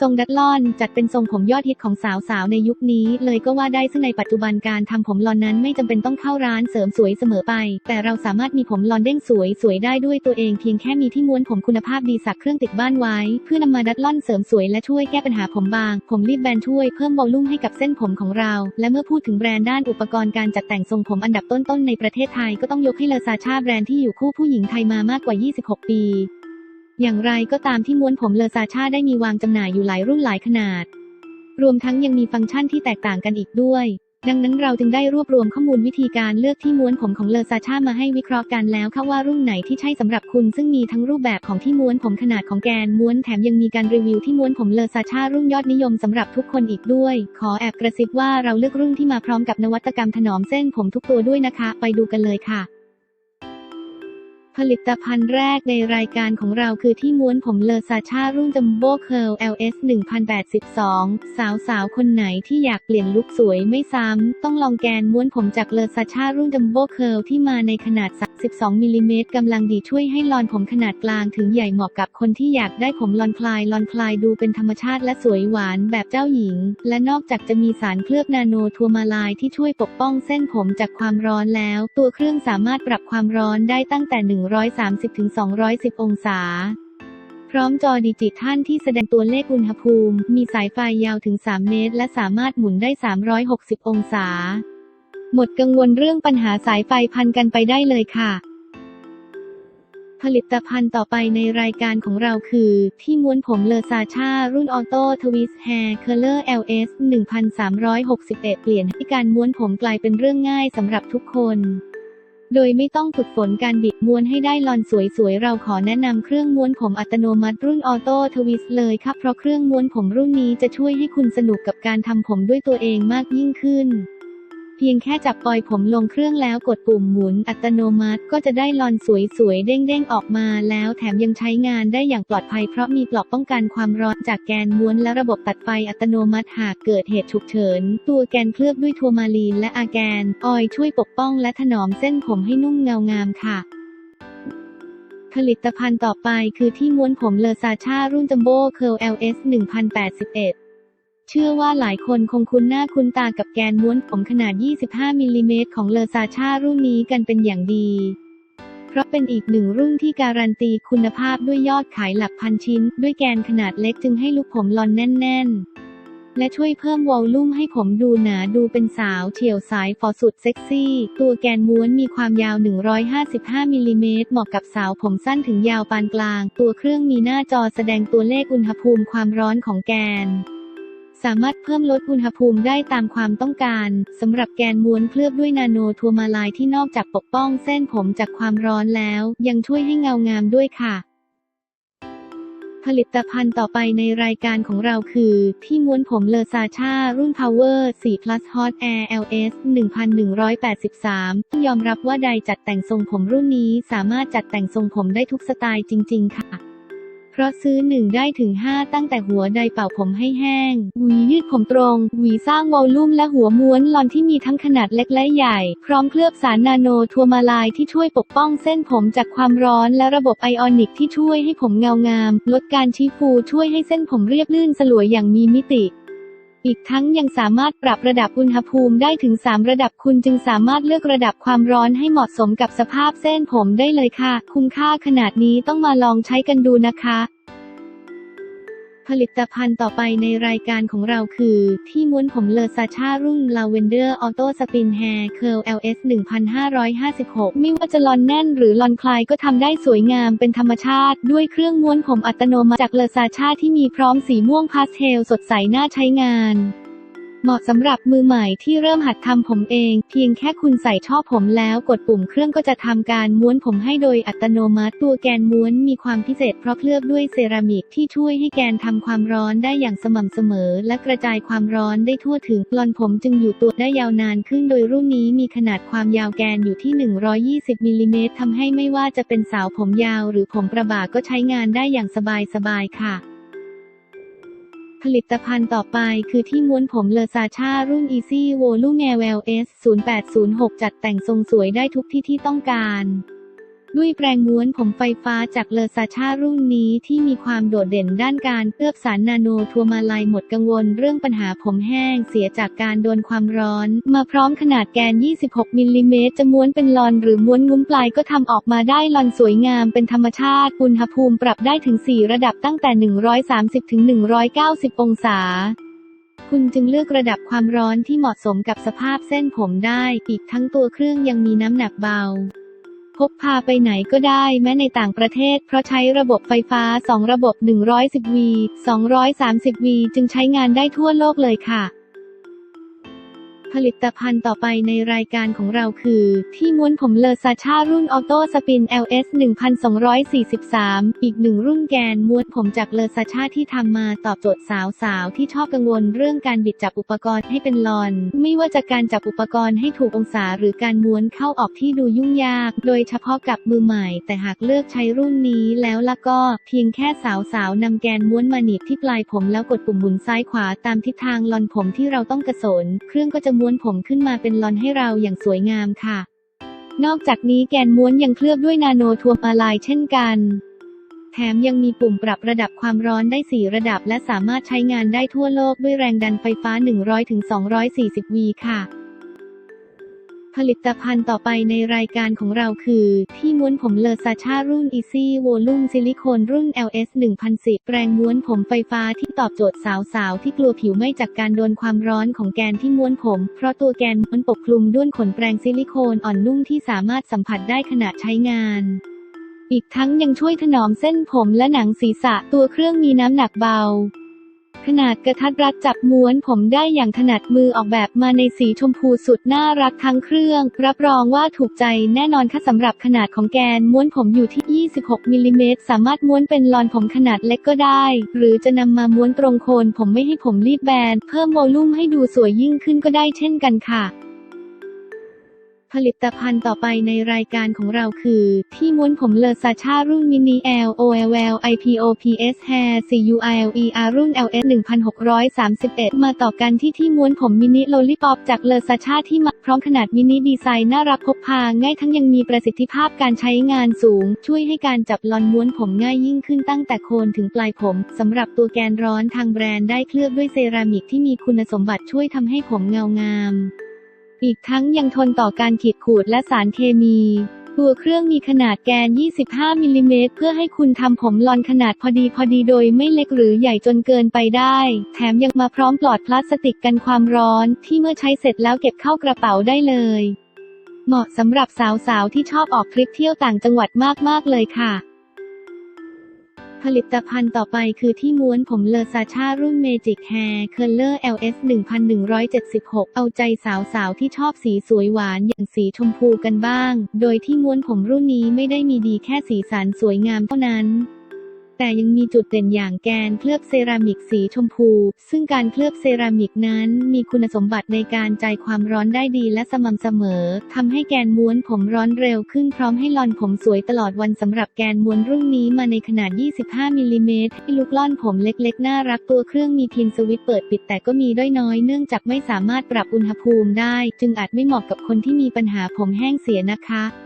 ทรงดัดลอนจัดเป็นทรงผมยอดฮิตของสาวๆ ในยุคนี้ เลยก็ว่าได้ซึ่งในปัจจุบันการทำผมลอนนั้นไม่จำเป็นต้องเข้าร้านเสริมสวยเสมอไป แต่เราสามารถมีผมลอนเด้งสวยสวยได้ด้วยตัวเองเพียงแค่มีที่ม้วนผมคุณภาพดีสักเครื่องติดบ้านไว้ เพื่อนำมาดัดลอนเสริมสวยและช่วยแก้ปัญหาผมบาง ผมรีบแบนช่วยเพิ่มวอลลุ่มให้กับเส้นผมของเรา และเมื่อพูดถึงแบรนด์ด้านอุปกรณ์การจัดแต่งทรงผมอันดับต้นๆในประเทศไทยก็ต้องยกให้เลอซาชาแบรนด์ที่อยู่คู่ผู้หญิงไทยมามากกว่า 26 ปี อย่างไรก็ตามที่ม้วนผมเลอซาชาได้มีวางจำหน่ายอยู่หลายรุ่นหลายขนาด รวมทั้งยังมีฟังก์ชันที่แตกต่างกันอีกด้วย ดังนั้นเราจึงได้รวบรวมข้อมูลวิธีการเลือกที่ม้วนผมของเลอซาชามาให้วิเคราะห์กันแล้วค่ะว่ารุ่นไหนที่ใช่สำหรับคุณซึ่งมีทั้งรูปแบบของที่ม้วนผมขนาดของแกนม้วนแถมยังมีการรีวิวที่ม้วนผมเลอซาชารุ่นยอดนิยมสำหรับทุกคนอีกด้วย ขอแอบกระซิบว่าเราเลือกรุ่นที่มาพร้อมกับนวัตกรรมถนอมเส้นผมทุกตัวด้วยนะคะ ไปดูกันเลยค่ะ ผลิตภัณฑ์แรกในรายการของเราคือที่ม้วนผมเลอซาชารุ่นจัมโบ้เคิร์ล LS 1082 สาวสาวคนไหนที่อยากเปลี่ยนลุคสวยไม่ซ้ำ ต้องลองแกนม้วนผมจากเลอซาชารุ่นจัมโบ้เคิร์ลที่มาในขนาด 32มิลิเมตรกำลังดีช่วยให้ลอนผมขนาดกลางถึงใหญ่เหมาะกับคนที่อยากได้ผมลอนคลายลอนคลายดูเป็นธรรมชาติและสวยหวานแบบเจ้าหญิง และนอกจากจะมีสารเคลือบนาโนทัวมาลายที่ช่วยปกป้องเส้นผมจากความร้อนแล้ว ตัวเครื่องสามารถปรับความร้อนได้ตั้งแต่1 130-210 องศา พร้อมจอดิจิทัลที่แสดงตัวเลขอุณหภูมิ มีสายไฟยาวถึง 3 เมตร และสามารถหมุนได้ 360 องศา หมดกังวลเรื่องปัญหาสายไฟพันกันไปได้เลยค่ะผลิตภัณฑ์ต่อไปในรายการของเราคือ ที่ม้วนผมเลอซาชารุ่นออโต้ทวิสแฮร์เคอร์เลอร์ LS 1361 เปลี่ยนให้การม้วนผมกลายเป็นเรื่องง่ายสำหรับทุกคน โดยไม่ต้องฝึกฝนการบิดม้วนให้ได้ลอนสวยๆ เราขอแนะนำเครื่องม้วนผมอัตโนมัติรุ่นออโต้ทวิสเลยครับ เพราะเครื่องม้วนผมรุ่นนี้จะช่วยให้คุณสนุกกับการทำผมด้วยตัวเองมากยิ่งขึ้น เพียงแค่จับปล่อยผมลงเครื่องแล้วกดปุ่มหมุนอัตโนมัติก็จะได้ลอนสวยๆ เด้งๆ ออกมาแล้วแถมยังใช้งานได้อย่างปลอดภัยเพราะมีปลอกป้องกันความร้อนจากแกนม้วนและระบบตัดไฟอัตโนมัติหากเกิดเหตุฉุกเฉิน ตัวแกนเคลือบด้วยทัวร์มาลีนและอาแกน ออยช่วยปกป้องและถนอมเส้นผมให้นุ่มเงางามค่ะผลิตภัณฑ์ต่อไปคือที่ม้วนผมเลอซาชารุ่นจัมโบ้เคิร์ล LS 1081 เชื่อว่าหลายคนคงคุ้นหน้าคุ้นตากับแกนม้วนผมขนาด 25 มิลลิเมตรของเลอซาชารุ่นนี้กันเป็นอย่างดี เพราะเป็นอีกหนึ่งรุ่นที่การันตีคุณภาพด้วยยอดขายหลักพันชิ้น ด้วยแกนขนาดเล็กจึงให้ลุคผมลอนแน่น ๆ และช่วยเพิ่มวอลลุ่มให้ผมดูหนาดูเป็นสาวเฉียวสายฟอสุดเซ็กซี่ ตัวแกนม้วนมีความยาว 155 มิลลิเมตรเหมาะกับสาวผมสั้นถึงยาวปานกลาง ตัวเครื่องมีหน้าจอแสดงตัวเลขอุณหภูมิความร้อนของแกน สามารถเพิ่มลดอุณหภูมิได้ตามความต้องการสำหรับแกนม้วนเคลือบด้วยนาโนทัวมาลายที่นอกจากปกป้องเส้นผมจากความร้อนแล้ว ยังช่วยให้เงางามด้วยค่ะ ผลิตภัณฑ์ต่อไปในรายการของเราคือ ที่ม้วนผมเลอซาชารุ่น Power 4 Plus Hot Air LS 1183ต้องยอมรับว่าใดจัดแต่งทรงผมรุ่นนี้สามารถจัดแต่งทรงผมได้ทุกสไตล์จริง ๆ ค่ะ เพราะซื้อหนึ่งได้ถึง 5 ตั้งแต่หัวใดเป่าผมให้แห้ง หวียืดผมตรง หวีสร้างวอลลุ่มและหัวม้วนลอนที่มีทั้งขนาดเล็กและใหญ่ พร้อมเคลือบสารนาโนทัวมาลายที่ช่วยปกป้องเส้นผมจากความร้อนและระบบไอออนิกที่ช่วยให้ผมเงางาม ลดการชี้ฟูช่วยให้เส้นผมเรียบลื่นสลวยอย่างมีมิติ อีกทั้งยังสามารถปรับระดับอุณหภูมิได้ถึง 3 ระดับคุณจึงสามารถเลือกระดับความร้อนให้เหมาะสมกับสภาพเส้นผมได้เลยค่ะ คุ้มค่าขนาดนี้ต้องมาลองใช้กันดูนะคะ ผลิตภัณฑ์ต่อไปในรายการของเราคือ ที่ม้วนผมเลอซาชารุ่นลาเวนเดอร์ออโต้สปินแฮร์เคิร์ล LS 1556 ไม่ว่าจะลอนแน่นหรือลอนคลายก็ทำได้สวยงามเป็นธรรมชาติ ด้วยเครื่องม้วนผมอัตโนมัติจากเลอซาชาที่มีพร้อมสีม่วงพาสเทลสดใสน่าใช้งาน เหมาะสำหรับมือใหม่ที่เริ่มหัดทำผมเอง เพียงแค่คุณใส่ช่อผมแล้วกดปุ่มเครื่องก็จะทำการม้วนผมให้โดยอัตโนมัติ ตัวแกนม้วนมีความพิเศษเพราะเคลือบด้วยเซรามิกที่ช่วยให้แกนทำความร้อนได้อย่างสม่ำเสมอ และกระจายความร้อนได้ทั่วถึงลอนผมจึงอยู่ตัวได้ยาวนานขึ้นโดยรุ่นนี้มีขนาดความยาวแกนอยู่ที่ 120มิลลิเมตรทำให้ไม่ว่าจะเป็นสาวผมยาวหรือผมประบ่าก็ใช้งานได้อย่างสบายๆค่ะ ลิตภัณฑ์ต่อไปคือที่ม้วนผมเลอซาชารุ่น Easy Volume Well S 0806 จัดแต่งทรงสวยได้ทุกที่ที่ต้องการ ด้วยแปรงม้วนผมไฟฟ้าจากเลอซาชารุ่นนี้ที่มีความโดดเด่นด้านการเคลือบสารนาโนทัวมาลายหมดกังวลเรื่องปัญหาผมแห้งเสียจากการโดนความร้อน มาพร้อมขนาดแกน 26 มิลลิเมตรจะม้วนเป็นลอนหรือม้วนงุ้มปลายก็ทำออกมาได้ลอนสวยงามเป็นธรรมชาติ อุณหภูมิปรับได้ถึง 4 ระดับตั้งแต่ 130ถึง190 องศาคุณจึงเลือกระดับความร้อนที่เหมาะสมกับสภาพเส้นผมได้ อีกทั้งตัวเครื่องยังมีน้ำหนักเบา พกพาไปไหนก็ได้แม้ในต่างประเทศ เพราะใช้ระบบไฟฟ้า 2 ระบบ 110 V 230 V จึงใช้งานได้ทั่วโลกเลยค่ะ ผลิตภัณฑ์ต่อไปในรายการของเราคือ ที่ม้วนผมเลอซาชารุ่นออโต้สปิน LS 1243 อีกหนึ่งรุ่นแกนม้วนผมจากเลอซาชาที่ทำมาตอบโจทย์สาวๆ ที่ชอบกังวลเรื่องการบิดจับอุปกรณ์ให้เป็นลอน ไม่ว่าจะการจับอุปกรณ์ให้ถูกองศาหรือการม้วนเข้าออกที่ดูยุ่งยาก โดยเฉพาะกับมือใหม่ แต่หากเลือกใช้รุ่นนี้แล้วละก็เพียงแค่สาวๆนำแกนม้วนมาหนีบที่ปลายผมแล้วกดปุ่มหมุนซ้ายขวาตามทิศทางลอนผมที่เราต้องกระสนเครื่องก็จะม้วนวนผมขึ้นมาเป็นลอนให้เราอย่างสวยงามค่ะ นอกจากนี้แกนม้วนยังเคลือบด้วยนาโนทัวร์มาลายเช่นกัน แถมยังมีปุ่มปรับระดับความร้อนได้ 4 ระดับ และสามารถใช้งานได้ทั่วโลกด้วยแรงดันไฟฟ้า 100-240วีค่ะ ผลิตภัณฑ์ต่อไปในรายการของเราคือ ที่ม้วนผมเลอซาชารุ่น Easy Volume ซิลิโคนรุ่น LS 1010 แปรงม้วนผมไฟฟ้าที่ตอบโจทย์สาวๆ ที่กลัวผิวไหม้จากการโดนความร้อนของแกนที่ม้วนผม เพราะตัวแกนมันปกคลุมด้วยขนแปรงซิลิโคนอ่อนนุ่มที่สามารถสัมผัสได้ขณะใช้งานอีกทั้งยังช่วยถนอมเส้นผมและหนังศีรษะตัวเครื่องมีน้ำหนักเบา ขนาดกระทัดรัดจับม้วนผมได้อย่างถนัดมือออกแบบมาในสีชมพูสุดน่ารักทั้งเครื่อง รับรองว่าถูกใจแน่นอนค่ะสำหรับขนาดของแกนม้วนผมอยู่ที่ 26มิลลิเมตรสามารถม้วนเป็นลอนผมขนาดเล็กก็ได้ หรือจะนำมาม้วนตรงโคนผมไม่ให้ผมรีบแบน เพิ่มโวลุ่มให้ดูสวยยิ่งขึ้นก็ได้เช่นกันค่ะ ผลิตภัณฑ์ต่อไปในรายการของเราคือ ที่ม้วนผมเลอซาชารุ่นมินิ L O L L I P O P S Hair C U I L E R รุ่น L S 1631 มาต่อกันที่ที่ม้วนผมมินิโลลิปอปจากเลอซาชาที่มาพร้อมขนาดมินิดีไซน์น่ารักพกพาง่ายทั้งยังมีประสิทธิภาพการใช้งานสูง ช่วยให้การจับลอนม้วนผมง่ายยิ่งขึ้นตั้งแต่โคนถึงปลายผมสำหรับตัวแกนร้อนทางแบรนด์ได้เคลือบด้วยเซรามิกที่มีคุณสมบัติช่วยทำให้ผมเงางาม อีกทั้งยังทนต่อการขีดขูดและสารเคมี ตัวเครื่องมีขนาดแกน 25 มิลลิเมตรเพื่อให้คุณทำผมลอนขนาดพอดีพอดีโดยไม่เล็กหรือใหญ่จนเกินไปได้ แถมยังมาพร้อมปลอดพลาสติกกันความร้อน ที่เมื่อใช้เสร็จแล้วเก็บเข้ากระเป๋าได้เลย เหมาะสำหรับสาวๆที่ชอบออกทริปเที่ยวต่างจังหวัดมากๆเลยค่ะ ผลิตภัณฑ์ต่อไปคือที่ม้วนผมเลอซาชารุ่นเมจิกแฮร์เคอร์เลอร์ LS 1176 เอาใจสาวๆ ที่ชอบสีสวยหวานอย่างสีชมพูกันบ้าง โดยที่ม้วนผมรุ่นนี้ไม่ได้มีดีแค่สีสันสวยงามเท่านั้น แต่ยังมีจุดเด่นอย่างแกนเคลือบเซรามิกสีชมพู ซึ่งการเคลือบเซรามิกนั้นมีคุณสมบัติในการจ่ายความร้อนได้ดีและสม่ำเสมอทำให้แกนม้วนผมร้อนเร็วขึ้นพร้อมให้ลอนผมสวยตลอดวันสำหรับแกนม้วนรุ่นนี้มาในขนาด 25มิลลิเมตรให้ลุกล่อนผมเล็กๆ น่ารักตัวเครื่องมีเพียงสวิตช์เปิดปิดแต่ก็มีด้อยน้อยเนื่องจากไม่สามารถปรับอุณหภูมิได้ จึงอาจไม่เหมาะกับคนที่มีปัญหาผมแห้งเสียนะคะ